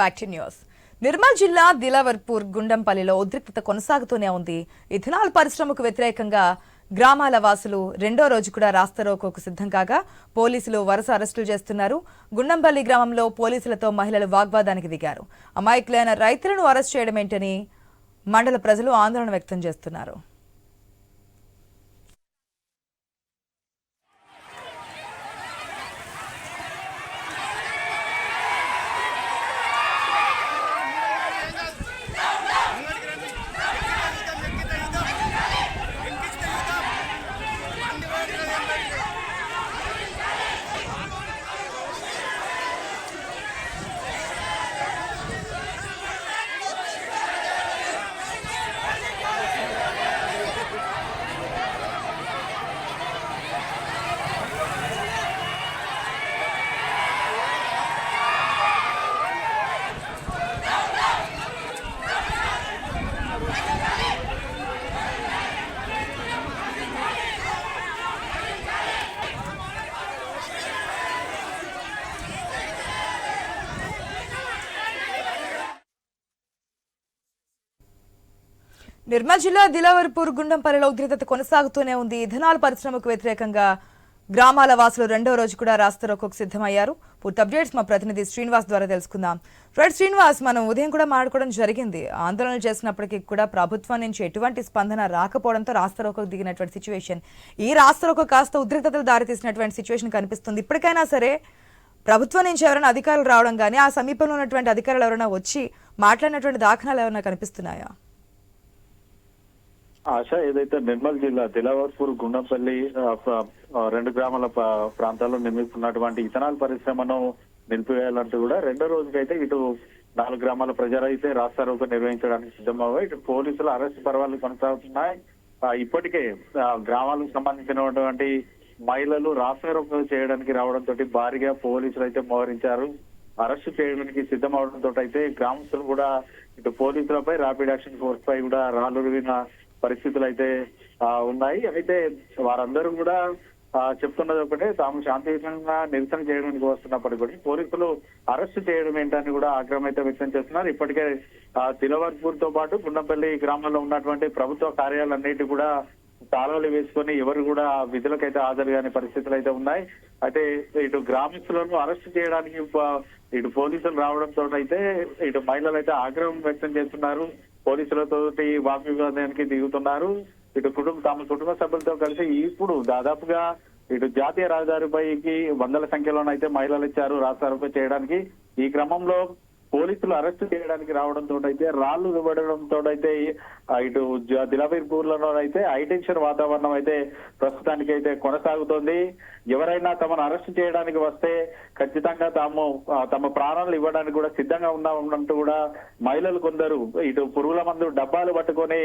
Back to news. Nirmal జిల్లా దిలావర్పూర్ గుండంపల్లిలో ఉద్రిక్తత కొనసాగుతూనే ఉంది. ఇథనాల్ పరిశ్రమకు వ్యతిరేకంగా గ్రామాల వాసులు రెండో రోజు కూడా రాస్తారోకోకు సిద్ధం కాగా పోలీసులు వరుస అరెస్టులు చేస్తున్నారు. గుండంపల్లి గ్రామంలో పోలీసులతో మహిళలు వాగ్వాదానికి దిగారు. అమాయకులైన రైతులను అరెస్ట్ చేయడమేంటని మండల ప్రజలు ఆందోళన వ్యక్తం చేస్తున్నారు. నిర్మల్ జిల్లా దిలావర్పూర్ గుండంపల్లిలో ఉద్రిక్తత కొనసాగుతూనే ఉంది. ఇథనాల్ పరిశ్రమకు వ్యతిరేకంగా గ్రామాల వాసులు రెండో రోజు కూడా రాస్తారోకోకు సిద్ధమయ్యారు. పూర్తి అప్డేట్స్ మా ప్రతినిధి శ్రీనివాస్ ద్వారా తెలుసుకుందాం. రైట్ శ్రీనివాస్ మనం ఉదయం కూడా మాట్లాడుకోవడం జరిగింది. ఆందోళన చేసినప్పటికీ కూడా ప్రభుత్వం నుంచి ఎటువంటి స్పందన రాకపోవడంతో రాస్తారోకోకు దిగినటువంటి సిచ్యువేషన్ ఈ రాస్తారోకో కాస్త ఉద్రిక్తతలు దారితీసినటువంటి సిచ్యువేషన్ కనిపిస్తుంది. ఇప్పటికైనా సరే ప్రభుత్వం నుంచి ఎవరైనా అధికారులు రావడం కానీ ఆ సమీపంలో ఉన్నటువంటి అధికారులు ఎవరైనా వచ్చి మాట్లాడినటువంటి దాఖనాలు ఏమైనా కనిపిస్తున్నాయా? ఆశ ఏదైతే నిర్మల్ జిల్లా దిలావర్పూర్ గుండంపల్లి రెండు గ్రామాల ప్రాంతాల్లో నిర్మిస్తున్నటువంటి ఇథనాల్ పరిశ్రమను నిలిపివేయాలంటూ కూడా రెండో రోజుకైతే ఇటు నాలుగు గ్రామాల ప్రజలైతే రాస్తారోకో నిర్వహించడానికి సిద్ధమయ్యాయి ఇటు పోలీసుల అరెస్ట్ పర్వాలు కొనసాగుతున్నాయి. ఇప్పటికే గ్రామాలకు సంబంధించినటువంటి మహిళలు రాస్తారోకో చేయడానికి రావడంతో భారీగా పోలీసులు అయితే మోహరించారు. అరెస్ట్ చేయడానికి సిద్ధం అవడంతో అయితే గ్రామస్తులు కూడా ఇటు పోలీసులపై ర్యాపిడ్ యాక్షన్ ఫోర్స్ పై కూడా రాళ్ళు పరిస్థితులు అయితే ఆ, ఉన్నాయి. అయితే వారందరూ కూడా చెప్తున్నది ఒకటే తాము శాంతియుతంగా నిరసన చేయడానికి వస్తున్నప్పటికీ కూడా పోలీసులు అరెస్ట్ చేయడం ఏంటని కూడా ఆగ్రహం అయితే వ్యక్తం చేస్తున్నారు. ఇప్పటికే ఆ, తిలవర్పూర్తో పాటు గుండంపల్లి గ్రామంలో ఉన్నటువంటి ప్రభుత్వ కార్యాలన్నిటి కూడా తాళాలు వేసుకొని ఎవరు కూడా విధులకైతే హాజరు కాని పరిస్థితులు అయితే ఉన్నాయి. అయితే ఇటు గ్రామస్తులను అరెస్ట్ చేయడానికి ఇటు పోలీసులు రావడంతో అయితే ఇటు మహిళలు అయితే ఆగ్రహం వ్యక్తం చేస్తున్నారు. పోలీసులతో వాగ్వివాదానికి దిగుతున్నారు. ఇటు కుటుంబ తమ కుటుంబ సభ్యులతో కలిసి ఇప్పుడు దాదాపుగా ఇటు జాతీయ రహదారిపైకి వందల సంఖ్యలోనైతే మహిళలు ఇచ్చారు రాస్తారోకో చేయడానికి ఈ క్రమంలో పోలీసులు అరెస్ట్ చేయడానికి రావడంతో అయితే రాళ్ళు ఇవ్వడంతో అయితే ఇటు జ- దిలాబీర్పూర్లలో అయితే హైటెన్షన్ వాతావరణం అయితే ప్రస్తుతానికి అయితే కొనసాగుతోంది. ఎవరైనా తమను అరెస్ట్ చేయడానికి వస్తే ఖచ్చితంగా తాము తమ ప్రాణాలు ఇవ్వడానికి కూడా సిద్ధంగా ఉన్నామంటూ కూడా మహిళలు కొందరు ఇటు పురుగుల మందు డబ్బాలు పట్టుకొని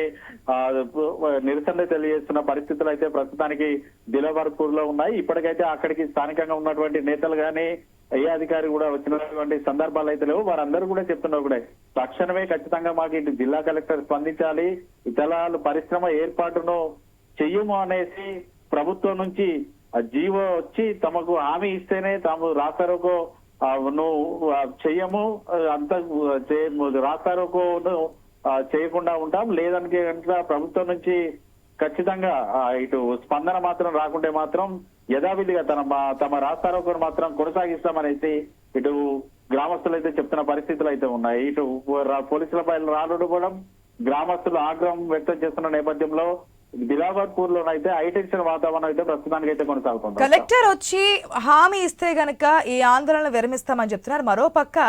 నిరసన తెలియజేస్తున్న పరిస్థితులు అయితే ప్రస్తుతానికి దిలాబర్పూర్లో ఉన్నాయి. ఇప్పటికైతే అక్కడికి స్థానికంగా ఉన్నటువంటి నేతలు కానీ ఏ అధికారి కూడా వచ్చినటువంటి సందర్భాలు అయితే లేవు. వారందరూ కూడా చెప్తున్నారు కూడా. తక్షణమే ఖచ్చితంగా మాకు ఇటు జిల్లా కలెక్టర్ స్పందించాలి. ఇతలాలు పరిశ్రమ ఏర్పాటును చెయ్యము అనేసి ప్రభుత్వం నుంచి ఆ జీవో వచ్చి తమకు హామీ ఇస్తేనే తాము రాస్తారోకో నువ్వు చెయ్యము. అంత రాస్తారోకోను చేయకుండా ఉంటాం. లేదంటే కనుక ప్రభుత్వం నుంచి ఖచ్చితంగా ఇటు స్పందన మాత్రం రాకుంటే మాత్రం యథావిధిగా తన తమ రాస్తారోకను మాత్రం కొనసాగిస్తామనేసి ఇటు గ్రామస్తులు అయితే చెప్తున్న పరిస్థితులు అయితే ఉన్నాయి. ఇటు రా- రాలుడు కూడా గ్రామస్తులు ఆగ్రహం వ్యక్తం చేస్తున్న నేపథ్యంలో దిలావర్పూర్ లోనైతే హైటెన్షన్ వాతావరణం అయితే ప్రస్తుతానికి అయితే కొనసాగుతుంది. కలెక్టర్ వచ్చి హామీ ఇస్తే గనక ఈ ఆందోళన విరమిస్తామని చెప్తున్నారు. మరో పక్క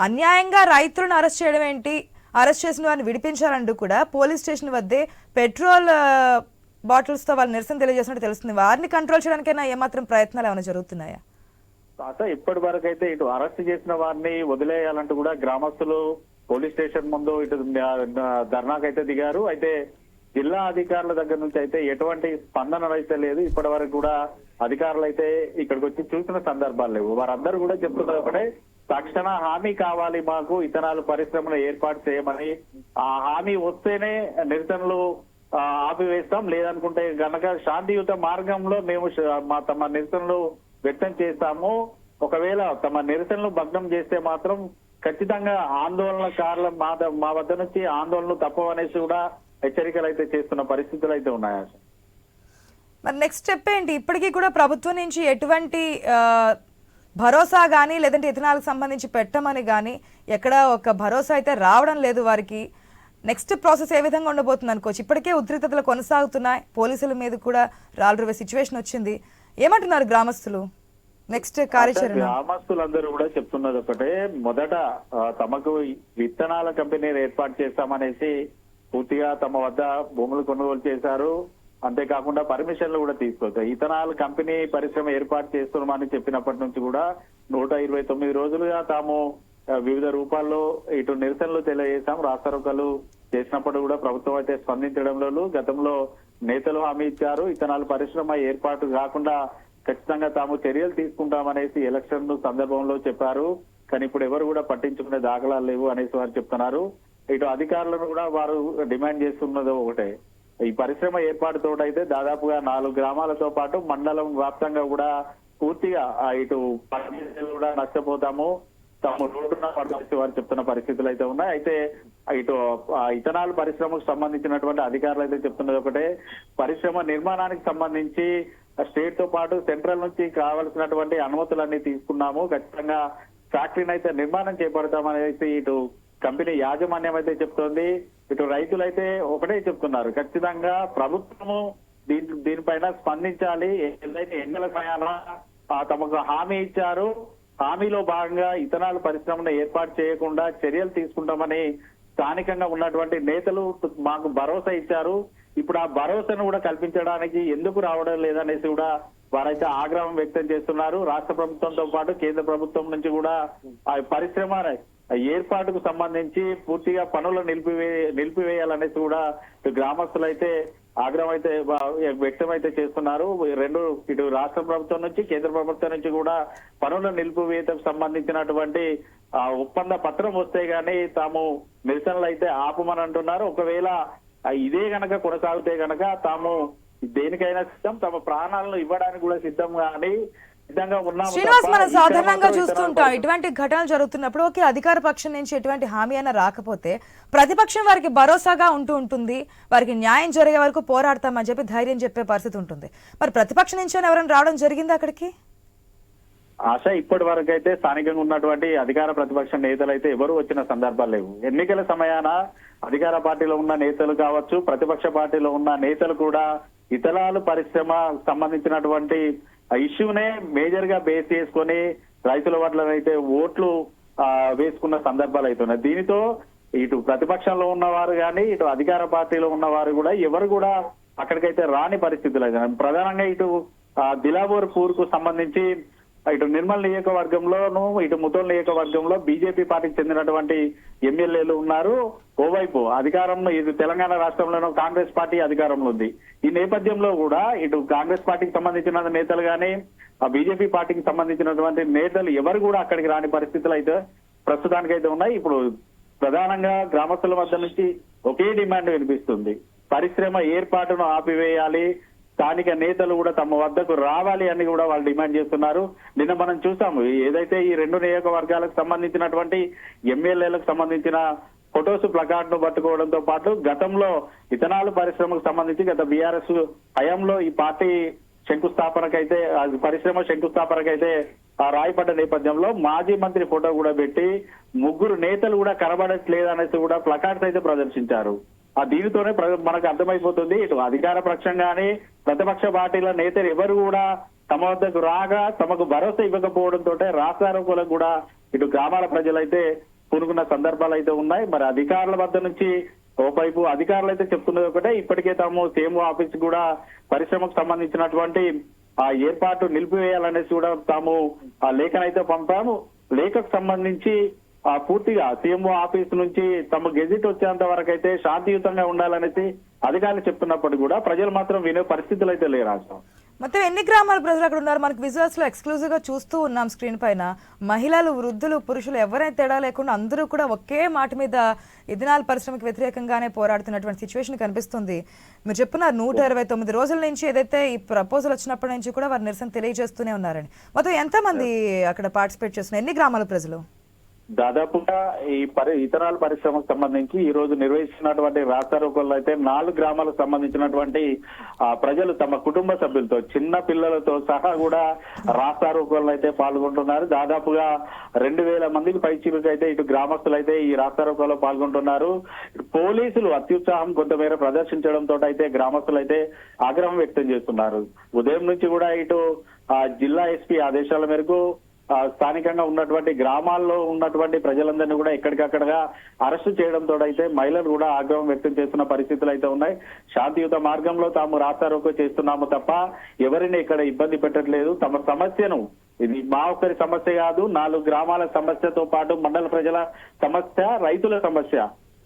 అన్యాయంగా రైతులను అరెస్ట్ చేయడం ఏంటి? అరెస్ట్ చేసిన వారిని విడిపించాలంటూ కూడా పోలీస్ స్టేషన్ వద్దే పెట్రోల్ బాటిల్స్తో వాళ్ళు నిరసన తెలియజేసినట్టు తెలుస్తుంది. వారిని కంట్రోల్ చేయడానికైనా ఏమాత్రం ప్రయత్నాలు ఏమైనా జరుగుతున్నాయా? కాక ఇప్పటి వరకు అయితే ఇటు అరెస్ట్ చేసిన వారిని వదిలేయాలంటూ కూడా గ్రామస్తులు పోలీస్ స్టేషన్ ముందు ఇటు ధర్నాకైతే దిగారు. అయితే జిల్లా అధికారుల దగ్గర నుంచి అయితే ఎటువంటి స్పందన అయితే లేదు. ఇప్పటి వరకు కూడా అధికారులు అయితే ఇక్కడికి వచ్చి చూసిన సందర్భాలు లేవు. వారందరూ కూడా చెప్తున్నారు ఒకటే తక్షణ హామీ కావాలి మాకు ఇతనాలు పరిశ్రమలు ఏర్పాటు చేయమని. ఆ హామీ వస్తేనే నిరసనలు ఆపివేస్తాం. లేదనుకుంటే గనక శాంతియుత మార్గంలో మేము మా తమ నిరసనలు వ్యక్తం చేస్తాము. ఒకవేళ తమ నిరసనలు భగ్నం చేస్తే మాత్రం ఖచ్చితంగా ఆందోళన కారణం మా మా వద్ద నుంచి ఆందోళనలు తప్పవనేసి కూడా హెచ్చరికలు అయితే చేస్తున్న పరిస్థితులు అయితే ఉన్నాయి మరి నెక్స్ట్ స్టెప్ ఏంటి? ఇప్పటికీ కూడా ప్రభుత్వం నుంచి ఎటువంటి భరోసా కానీ లేదంటే ఇథనాలకు సంబంధించి పెట్టమని కానీ ఎక్కడ ఒక భరోసా అయితే రావడం లేదు వారికి. నెక్స్ట్ ప్రాసెస్ ఏ విధంగా ఉండబోతుంది అనుకోవచ్చు? ఇప్పటికే ఉద్రిక్తతలు కొనసాగుతున్నాయి పోలీసుల మీద కూడా రాళ్ళు సిచ్యువేషన్ వచ్చింది. ఏమంటున్నారు గ్రామస్తులు? నెక్స్ట్ కార్యాచరణ. గ్రామస్తులందరూ కూడా చెప్తున్నది ఒకటే మొదట తమకు విత్తనాల కంపెనీని ఏర్పాటు చేస్తామనేసి పూర్తిగా తమ వద్ద భూములు కొనుగోలు చేశారు. అంతేకాకుండా పర్మిషన్లు కూడా తీసుకొచ్చారు ఇథనాల్ కంపెనీ పరిశ్రమ ఏర్పాటు చేస్తున్నామని చెప్పినప్పటి నుంచి కూడా నూట ఇరవై తొమ్మిది రోజులుగా తాము వివిధ రూపాల్లో ఇటు నిరసనలు తెలియజేశాం. రాస్తారోకలు చేసినప్పుడు కూడా ప్రభుత్వం అయితే స్పందించడంలో గతంలో నేతలు హామీ ఇచ్చారు. ఇథనాల్ పరిశ్రమ ఏర్పాటు కాకుండా ఖచ్చితంగా తాము చర్యలు తీసుకుంటామనేసి ఎలక్షన్ సందర్భంలో చెప్పారు. కానీ ఇప్పుడు ఎవరు కూడా పట్టించుకునే దాఖలాలు లేవు అనేసి వారు చెప్తున్నారు. ఇటు అధికారులను కూడా వారు డిమాండ్ చేస్తున్నది ఒకటే. ఈ పరిశ్రమ ఏర్పాటుతో అయితే దాదాపుగా నాలుగు గ్రామాలతో పాటు మండలం వ్యాప్తంగా కూడా పూర్తిగా ఇటు పంచాయతీలు కూడా నష్టపోతాము. తాము రోడ్డున వారు చెప్తున్న పరిస్థితులు అయితే ఉన్నాయి. అయితే ఇటు ఆ ఇథనాల్ పరిశ్రమకు సంబంధించినటువంటి అధికారులు అయితే చెప్తున్నది ఒకటే. పరిశ్రమ నిర్మాణానికి సంబంధించి స్టేట్తో పాటు సెంట్రల్ నుంచి కావలసినటువంటి అనుమతులన్నీ తీసుకున్నాము. ఖచ్చితంగా ఫ్యాక్టరీని అయితే నిర్మాణం చేపడతామనేసి ఇటు కంపెనీ యాజమాన్యం అయితే చెప్తోంది. ఇటు రైతులైతే ఒకటే చెప్తున్నారు. ఖచ్చితంగా ప్రభుత్వము దీని దీనిపైన స్పందించాలి. ఏదైతే ఎన్నికల సమయాన తమకు హామీ ఇచ్చారు హామీలో భాగంగా ఇథనాల్ పరిశ్రమను ఏర్పాటు చేయకుండా చర్యలు తీసుకుంటామని స్థానికంగా ఉన్నటువంటి నేతలు మాకు భరోసా ఇచ్చారు. ఇప్పుడు ఆ భరోసాను కూడా కల్పించడానికి ఎందుకు రావడం లేదనేసి కూడా వారైతే ఆగ్రహం వ్యక్తం చేస్తున్నారు. రాష్ట్ర ప్రభుత్వంతో పాటు కేంద్ర ప్రభుత్వం నుంచి కూడా ఆ పరిశ్రమ ఏర్పాటుకు సంబంధించి పూర్తిగా పనులు నిలిపివే నిలిపివేయాలనేసి కూడా గ్రామస్తులు అయితే ఆగ్రహం అయితే వ్యక్తం అయితే చేస్తున్నారు. రెండు ఇటు రాష్ట్ర ప్రభుత్వం నుంచి కేంద్ర ప్రభుత్వం నుంచి కూడా పనుల నిలిపివేతకు సంబంధించినటువంటి ఆ ఒప్పంద పత్రం వస్తే గానీ తాము నిరసనలు అయితే ఆపమని అంటున్నారు ఒకవేళ ఇదే గనక కొనసాగితే గనక తాము దేనికైనా సిద్ధం తమ ప్రాణాలను ఇవ్వడానికి కూడా సిద్ధం కానీ శ్రీనివాస్ మనం సాధారణంగా చూస్తుంటాం ఇటువంటి ఘటనలు జరుగుతున్నప్పుడు ఓకే అధికార పక్షం నుంచి ఎటువంటి హామీ అయినా రాకపోతే ప్రతిపక్షం వారికి భరోసాగా ఉంటూ ఉంటుంది వారికి న్యాయం జరిగే వరకు పోరాడతామని చెప్పి ధైర్యం చెప్పే పరిస్థితి ఉంటుంది. మరి ప్రతిపక్షం నుంచి ఎవరైనా రావడం జరిగింది అక్కడికి? ఆశ ఇప్పటి వరకు అయితే స్థానికంగా ఉన్నటువంటి అధికార ప్రతిపక్ష నేతలు అయితే ఎవరు వచ్చిన సందర్భాలు లేవు. ఎన్నికల సమయాన అధికార పార్టీలో ఉన్న నేతలు కావచ్చు ప్రతిపక్ష పార్టీలో ఉన్న నేతలు కూడా ఇతరాలు పరిశ్రమ సంబంధించినటువంటి ఇష్యూనే మేజర్గా బేస్ చేసుకొని రైతుల పట్ల అయితే ఓట్లు ఆ, వేసుకున్న సందర్భాలు అవుతున్నాయి దీనితో ఇటు ప్రతిపక్షంలో ఉన్నవారు కానీ ఇటు అధికార పార్టీలో ఉన్నవారు కూడా ఎవరు కూడా అక్కడికైతే రాని పరిస్థితులు అయితే ప్రధానంగా ఇటు దిలాబోర్ పూర్కు సంబంధించి ఇటు నిర్మల్ నియోజకవర్గంలోను ఇటు ముతోల్ నియోజకవర్గంలో బీజేపీ పార్టీకి చెందినటువంటి ఎమ్మెల్యేలు ఉన్నారు. ఓవైపు అధికారంలో ఇది తెలంగాణ రాష్ట్రంలోనూ కాంగ్రెస్ పార్టీ అధికారంలో ఉంది. ఈ నేపథ్యంలో కూడా ఇటు కాంగ్రెస్ పార్టీకి సంబంధించిన నేతలు కానీ ఆ బీజేపీ పార్టీకి సంబంధించినటువంటి నేతలు ఎవరు కూడా అక్కడికి రాని పరిస్థితులు అయితే ప్రస్తుతానికైతే ఉన్నాయి. ఇప్పుడు ప్రధానంగా గ్రామస్తుల వద్ద నుంచి ఒకే డిమాండ్ వినిపిస్తుంది. పరిశ్రమ ఏర్పాటును ఆపివేయాలి. స్థానిక నేతలు కూడా తమ వద్దకు రావాలి అని కూడా వాళ్ళు డిమాండ్ చేస్తున్నారు. నిన్న మనం చూసాము ఏదైతే ఈ రెండు నియోజకవర్గాలకు సంబంధించినటువంటి ఎమ్మెల్యేలకు సంబంధించిన ఫొటోస్ ప్లకార్డ్ను పట్టుకోవడంతో పాటు గతంలో ఇథనాల్ పరిశ్రమకు సంబంధించి గత బీఆర్ఎస్ హయాంలో ఈ పార్టీ శంకుస్థాపనకైతే పరిశ్రమ శంకుస్థాపనకైతే ఆ రాయపడ్డ నేపథ్యంలో మాజీ మంత్రి ఫోటో కూడా పెట్టి ముగ్గురు నేతలు కూడా కనబడట్లేదు అనేసి కూడా ప్లకార్డ్స్ అయితే ప్రదర్శించారు. దీనితోనే ప్ర- మనకు అర్థమైపోతుంది. ఇటు అధికార పక్షంగానే ప్రతిపక్ష పార్టీల నేతలు ఎవరు కూడా తమ వద్దకు రాగా తమకు భరోసా ఇవ్వకపోవడంతో రాష్ట్రారోగ్యాలకు కూడా ఇటు గ్రామాల ప్రజలైతే పూనుకున్న సందర్భాలు అయితే ఉన్నాయి. మరి అధికారుల వద్ద నుంచి ఓవైపు అధికారులు అయితే చెప్తున్నది ఒకటే. ఇప్పటికే తాము సీఎం ఆఫీస్ కూడా పరిశ్రమకు సంబంధించినటువంటి ఆ ఏర్పాటు నిలిపివేయాలనేసి కూడా తాము ఆ లేఖనైతే పంపాము. లేఖకు సంబంధించి పూర్తిగా సీఎంఓ ఆఫీస్ నుంచి తమ గెజిట్ వచ్చేంత వరకు అయితే శాంతియుతంగా ఉండాలనేసి అధికారులు చెప్తున్నప్పటికీ కూడా ప్రజలు మాత్రం వినే పరిస్థితులు అయితే లేరు రాష్ట్రం. మొత్తం ఎన్ని గ్రామాల ప్రజలు అక్కడ ఉన్నారు? మనకు విజువల్స్లో ఎక్స్క్లూజివ్గా చూస్తూ ఉన్నాం స్క్రీన్ పైన. మహిళలు వృద్ధులు పురుషులు ఎవరైనా తేడా లేకుండా అందరూ కూడా ఒకే మాట మీద ఇథనాల్ పరిశ్రమకు వ్యతిరేకంగానే పోరాడుతున్నటువంటి సిచ్యువేషన్ కనిపిస్తుంది. మీరు చెప్పున్నారు నూట ఇరవై తొమ్మిది రోజుల నుంచి ఏదైతే ఈ ప్రపోజల్ వచ్చినప్పటి నుంచి కూడా వారు నిరసన తెలియజేస్తూనే ఉన్నారని. మొత్తం ఎంతమంది అక్కడ పార్టిసిపేట్ చేస్తున్నారు? ఎన్ని గ్రామాల ప్రజలు? దాదాపుగా ఈ పరి ఇతరాల పరిశ్రమకు సంబంధించి ఈ రోజు నిర్వహిస్తున్నటువంటి రాస్తారోకల్లో అయితే నాలుగు గ్రామాలకు సంబంధించినటువంటి ఆ, ప్రజలు తమ కుటుంబ సభ్యులతో చిన్న పిల్లలతో సహా కూడా రాస్తారోకల్లో అయితే పాల్గొంటున్నారు. దాదాపుగా రెండు వేల మందికి పైచీలకు అయితే ఇటు గ్రామస్తులు అయితే ఈ రాస్తారోకల్లో పాల్గొంటున్నారు. పోలీసులు అత్యుత్సాహం కొంతమేర ప్రదర్శించడంతో అయితే గ్రామస్తులు అయితే ఆగ్రహం వ్యక్తం చేస్తున్నారు. ఉదయం నుంచి కూడా ఇటు ఆ, జిల్లా ఎస్పీ ఆదేశాల మేరకు స్థానికంగా ఉన్నటువంటి గ్రామాల్లో ఉన్నటువంటి ప్రజలందరినీ కూడా ఎక్కడికక్కడగా అరెస్టు చేయడంతో అయితే మహిళలు కూడా ఆగ్రహం వ్యక్తం చేస్తున్న పరిస్థితులు అయితే ఉన్నాయి. శాంతియుత మార్గంలో తాము రాస్తారోకో చేస్తున్నాము తప్ప ఎవరిని ఇక్కడ ఇబ్బంది పెట్టట్లేదు. తమ సమస్యను ఇది మా ఒక్కరి సమస్య కాదు నాలుగు గ్రామాల సమస్యతో పాటు మండల ప్రజల సమస్య రైతుల సమస్య.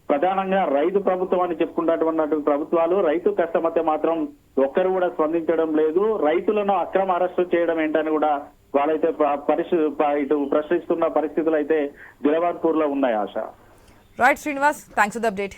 ప్రధానంగా రైతు ప్రభుత్వం అని చెప్పుకున్నటువంటి ప్రభుత్వాలు రైతు కష్టమైతే మాత్రం ఒక్కరు కూడా స్పందించడం లేదు. రైతులను అక్రమ అరెస్టు చేయడం ఏంటని కూడా వాళ్ళైతే పరిస్థితి ఇటు ప్రశ్నిస్తున్న పరిస్థితులు అయితే దిలవాన్పూర్లో ఉన్నాయి ఆశ. Right Srinivas thanks for the update